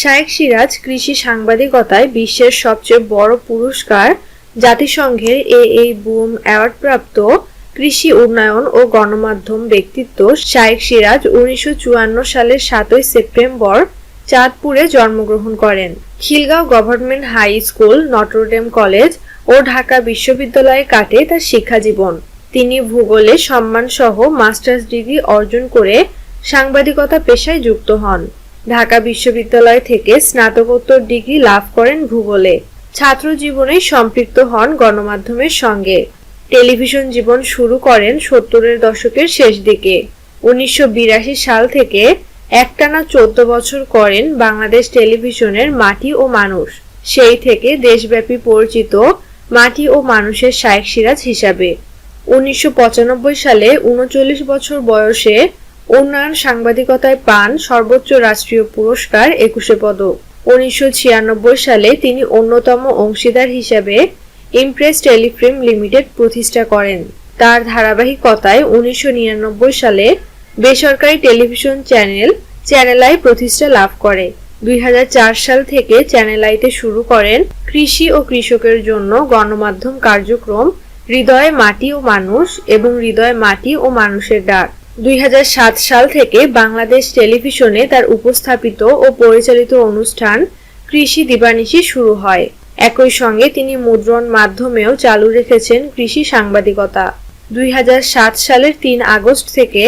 শায়েখ সিরাজ কৃষি সাংবাদিকতায় বিশ্বের সবচেয়ে বড় পুরস্কার জাতিসংঘের এ এই বুম অ্যাওয়ার্ডপ্রাপ্ত কৃষি উন্নয়ন ও গণমাধ্যম ব্যক্তিত্ব শায়েখ সিরাজ উনিশশো চুয়ান্ন সালের সাতই সেপ্টেম্বর চাঁদপুরে জন্মগ্রহণ করেন। Khilgaon government high school, Notre Dame college ও ঢাকা বিশ্ববিদ্যালয়ে কাটে তার শিক্ষাজীবন। তিনি ভূগোলে সম্মানসহ মাস্টার্স ডিগ্রি অর্জন করে সাংবাদিকতা পেশায় যুক্ত হন। ঢাকা বিশ্ববিদ্যালয় থেকে স্নাতকোত্তর ডিগ্রি লাভ করেন ভূগোলে। ছাত্র জীবনে সম্পৃক্ত হন গণমাধ্যমের সঙ্গে। টেলিভিশন জীবন শুরু করেন সত্তরের দশকের শেষ দিকে। উনিশশো বিরাশি সাল থেকে একটানা চোদ্দ বছর করেন বাংলাদেশ টেলিভিশনের মাটি ও মানুষ। সেই থেকে দেশব্যাপী পরিচিত মাটি ও মানুষের শায়েক সিরাজ হিসাবে। উনিশশো পঁচানব্বই সালে উনচল্লিশ বছর বয়সে উন্নয়ন সাংবাদিকতায় পান সর্বোচ্চ রাষ্ট্রীয় পুরস্কার একুশে পদক। উনিশশো ছিয়ানব্বই সালে তিনি অন্যতম অংশীদার হিসাবে ইমপ্রেস টেলিফিল্ম লিমিটেড প্রতিষ্ঠা করেন। তার ধারাবাহিকতায় উনিশশো নিরানব্বই সালে বেসরকারি টেলিভিশন চ্যানেল চ্যানেল আই প্রতিষ্ঠা লাভ করে। দুই হাজার চার সাল থেকে চ্যানেল আইতে শুরু করেন কৃষি ও কৃষকের জন্য গণমাধ্যম কার্যক্রম হৃদয়ে মাটি ও মানুষ এবং হৃদয়ে মাটি ও মানুষের ডাক। দুই হাজার সাত সাল থেকে বাংলাদেশ টেলিভিশনে তার উপস্থাপিত ও পরিচালিত অনুষ্ঠান কৃষি দিবানিশি শুরু হয়। একই সঙ্গে তিনি মুদ্রণ মাধ্যমেও চালু রেখেছেন কৃষি সাংবাদিকতা। দুই হাজার সাত সালের তিন আগস্ট থেকে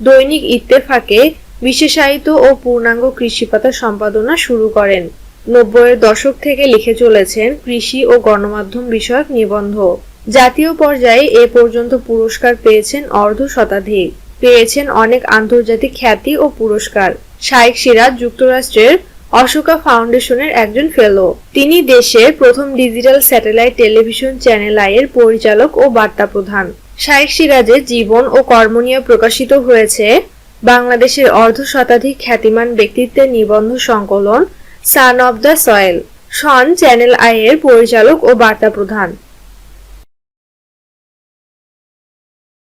দৈনিক ইত্তেফাকে বিশেষায়িত ও পূর্ণাঙ্গ কৃষিপাতা সম্পাদনা শুরু করেন। নব্বইয়ের দশক থেকে লিখে চলেছেন কৃষি ও গণমাধ্যম বিষয়ক নিবন্ধ। জাতীয় পর্যায়ে এ পর্যন্ত পুরস্কার পেয়েছেন অর্ধ শতাধিক। পেয়েছেন অনেক আন্তর্জাতিক খ্যাতি ও পুরস্কার। শাইখ সিরাজ যুক্তরাষ্ট্রের অশোকা ফাউন্ডেশনের একজন ফেলো। তিনি দেশের প্রথম ডিজিটাল স্যাটেলাইট টেলিভিশন চ্যানেল আইয়ের পরিচালক ও বার্তা প্রধান। শাইখ সিরাজের জীবন ও কর্ম নিয়ে প্রকাশিত হয়েছে বাংলাদেশের অর্ধ শতাধিক খ্যাতিমান ব্যক্তিত্বের নিবন্ধ সংকলন সান অব দ্য সয়েল। সন চ্যানেল আইয়ের পরিচালক ও বার্তা প্রধান।